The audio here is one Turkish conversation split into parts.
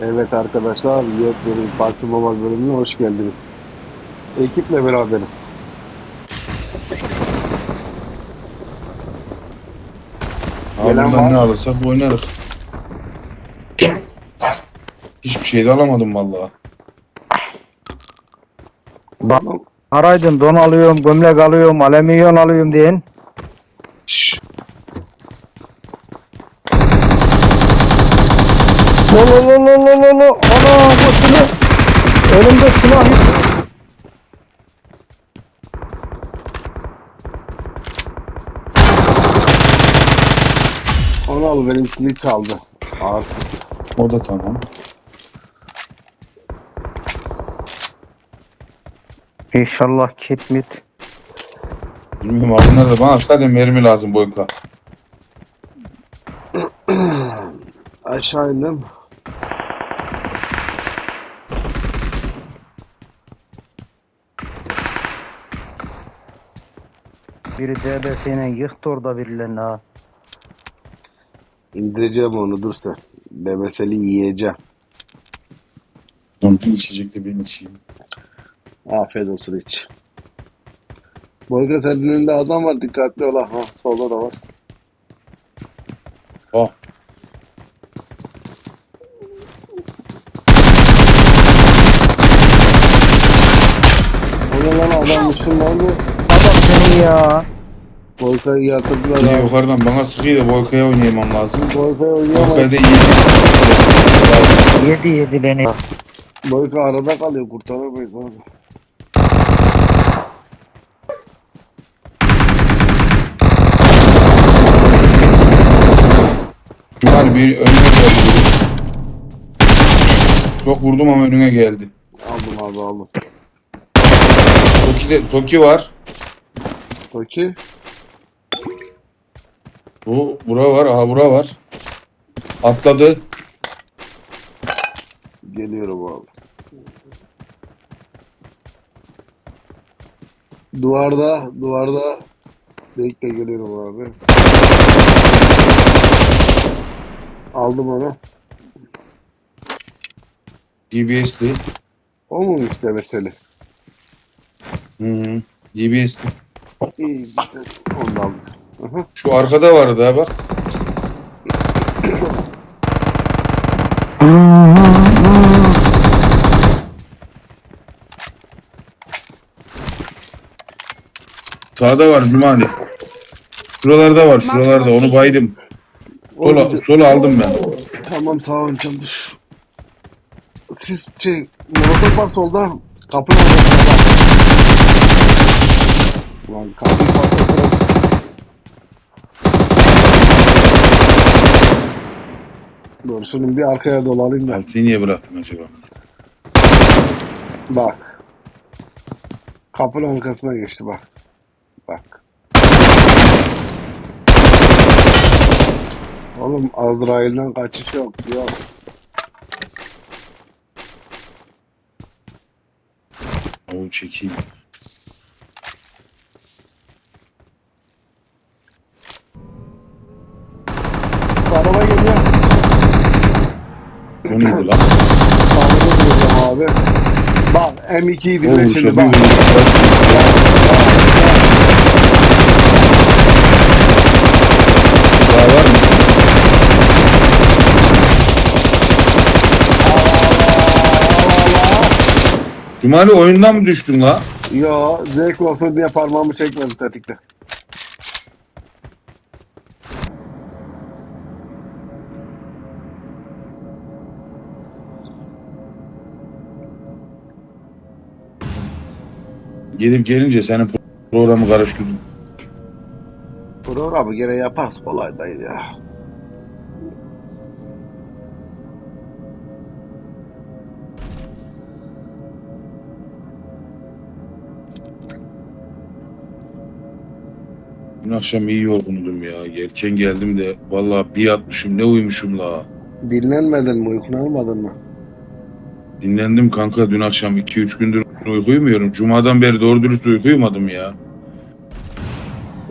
Evet arkadaşlar, yepyeni Parti Mobile bölümüne hoş geldiniz. Ekiple beraberiz. Abi Gelen var. ne alırsak oynarız. Hiçbir şey de alamadım vallahi. Bak araydın don alıyorum, gömlek alıyorum, alüminyum alıyorum diyen. Şşş. Lo lo lo lo lo lo lo. Ana bu silah. Elimde silah yok. Onu al benim kilit kaldı. Ağır sıkı. O da tamam. İnşallah kitmit. Bilmiyorum abi nerede bana sadece mermi lazım boyka. Aşağı indim. Biri DBS'yle yıktı orada birilerini ha. İndireceğim onu dur sen. Demeseli yiyeceğim. Lan bir içecek de ben içeyim. Afiyet olsun hiç. Boyka senin önünde adam var dikkatli ol ha. Ha, Solda da var. Oh. O ne lan adammışım lan bu. Adam seni ya. Boyka'yı yatırdılar Biri abi. yukarıdan bana sıkıyor da boykaya oynayamam lazım. Boyka Boykaya oynayamaz. iyi. Yedi yedi beni. Boyka arada kalıyor kurtaramayız abi. Cumali bir önüne geldi. Çok vurdum ama önüne geldi. Aldım abi aldım. Toki, de, Toki var. Toki. Bu bura var. Aha bura var. Atladı. Geliyorum abi. Duvarda, duvarda. Bekle geliyorum abi. Aldım onu. DBS'li. O mu işte mesele? Hı hı. DBS'li. İyi güzel. Onu aldık. Aha. Şu arkada vardı ha bak. Sağda var Cumali. Şuralarda var şuralarda onu baydım. Sola, Onu- sola aldım ben. Tamam sağ ol canım dur. Siz şey, molotof var solda. Kapının arkasında. Lan kapıyı şunun bir arkaya dolanayım da. Altıyı niye bıraktın acaba? Bak. Kapının arkasına geçti bak. Bak. Oğlum Azrail'den kaçış yok. Yok. O çekeyim. O neydi lan? Sağlıklı duracağım abi. Bak M2'yi dinle şimdi bak. Daha var mı? Cumali oyundan mı düştün la? Yo zevk olsun diye parmağımı çekmedim tetikte. Gelip gelince senin programı karıştırdım. Programı gene yaparız kolay değil ya. Dün akşam iyi yorgundum ya. Erken geldim de vallahi bir yatmışım ne uyumuşum la. Dinlenmedin mi? Uykunu almadın mı? Dinlendim kanka dün akşam 2-3 gündür Uyku uyumuyorum. Cuma'dan beri doğru dürüst uyku uyumadım ya.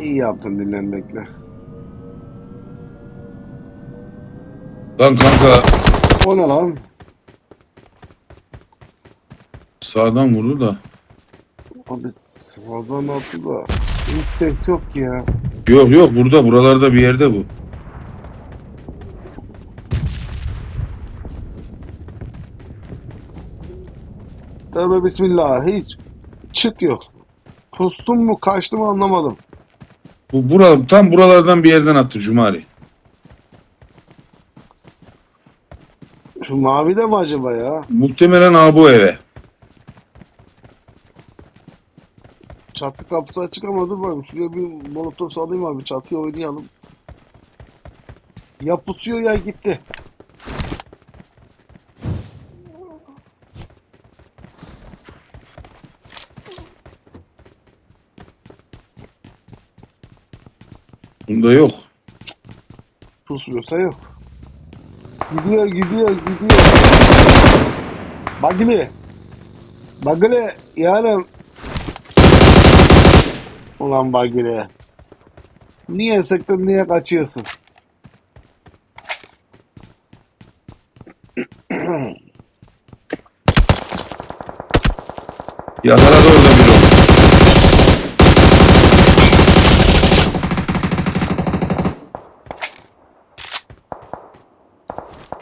İyi yaptın dinlenmekle. Lan kanka O ne lan? sağdan vurdu da. Abi sağdan attı da. Hiç ses yok ki ya. Yok yok burada buralarda bir yerde bu. Tövbe bismillah hiç çıt yok. Pustum mu kaçtı mı anlamadım. Bu bura, tam buralardan bir yerden attı Cumali. Şu mavi de mi acaba ya? Muhtemelen abi bu eve. Çatı kapısı açık ama dur bakayım şuraya bir molotof salayım abi çatıya oynayalım. Ya pusuyor ya gitti. Bunda yok. Pusmuyorsa yok. Gidiyor gidiyor gidiyor. Bagli. Bagli yani. Ulan Bagli. Niye sıktın niye kaçıyorsun? Yakaladı orada bir o.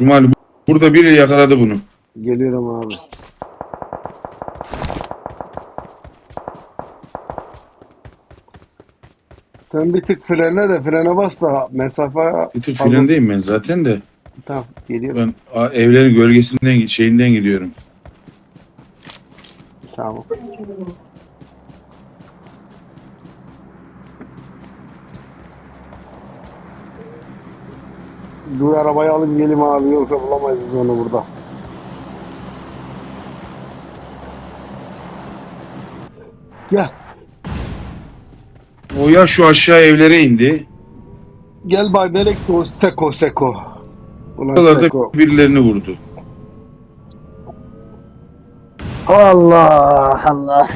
Bu- burada biri yakaladı bunu. Geliyorum abi. Sen bir tık frene de frene bas da mesafe Bir tık Pardon. filendeyim ben zaten de. Tamam geliyorum. Ben a- evlerin gölgesinden şeyinden gidiyorum. Tamam. Dur arabayı alayım geleyim abi yoksa bulamayız biz onu burada. Gel. O ya şu aşağı evlere indi. Gel bay nereye gitti o seko seko. Ulan Buralarda seko. birilerini vurdu. Allah Allah.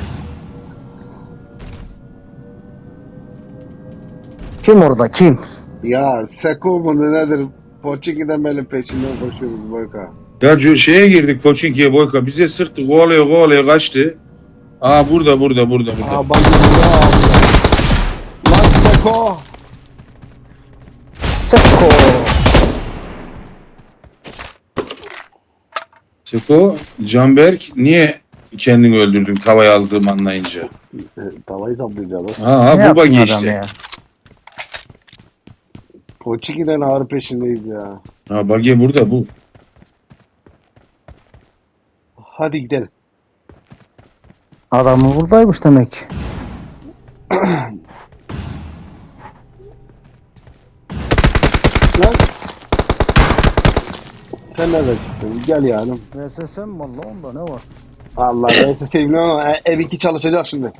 Kim orada kim? Ya seko mu ne nedir? Poçiki'den benim peşinden koşuyoruz Boyka. Ya şeye girdik Koçinki'ye Boyka. Bize sıktı. Kovalaya kovalaya kaçtı. Aa burada burada burada burada. Aa bak burada abi. Lan seko. Çeko. Seko, Canberk niye kendini öldürdün tavayı aldığımı anlayınca? Tavayı saplayacağız. Ha, ha bu bak işte. ya? Poçiki'den ağır peşindeyiz ya. Ha bagi burada bu. Hadi gidelim. Adamı buradaymış demek. Lan. Sen nereden çıktın? Gel yanım. VSS'm valla onda ne var? Allah ben size sevmiyorum ama e- ev iki çalışacak şimdi.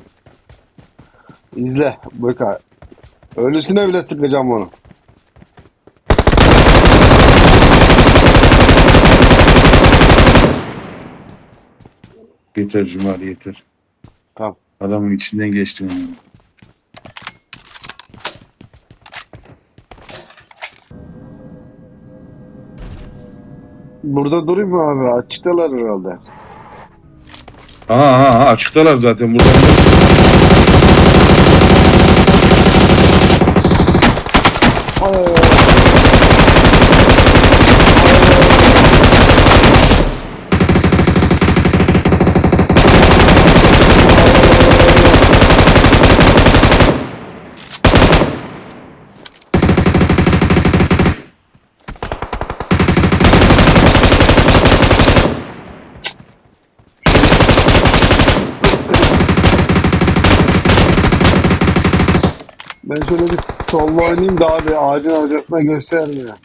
İzle Boyka. Ölüsüne bile sıkacağım onu. Yeter Cumali yeter. Tamam. Adamın içinden geçtim. yani. Burada durayım mı abi? Açıktalar herhalde. Ha ha ha açıktalar zaten burada. Ben şöyle bir solla oynayayım da abi ağacın arkasına göstermiyor.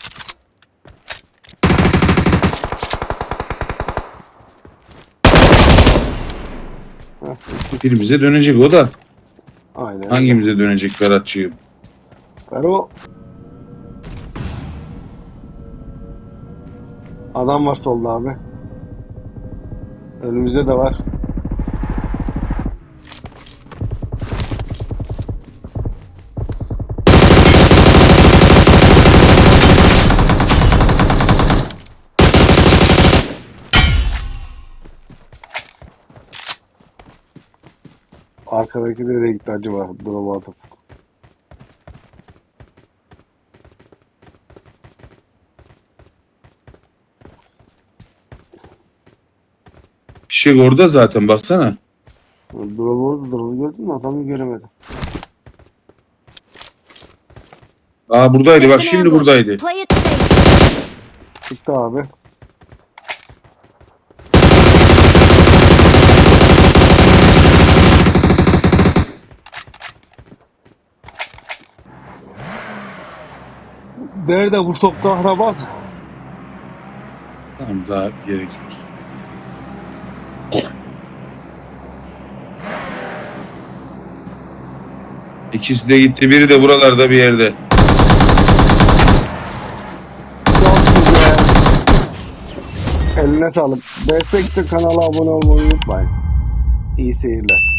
Birimize dönecek o da. Aynen. Hangimize dönecek Ferhatçığım? Fero. Adam var solda abi. Önümüzde de var. Arkadaki nereye gitti acaba? Duruma atıp. Fişek orada zaten baksana. Durumu durumu gördün mü? Adamı göremedim. Aa buradaydı bak şimdi buradaydı. Çıktı abi. Nerede bu sok kahraman? Tamam daha gerek yok. İkisi de gitti. Biri de buralarda bir yerde. Çok güzel. Eline sağlık. Destekli kanala abone olmayı unutmayın. İyi seyirler.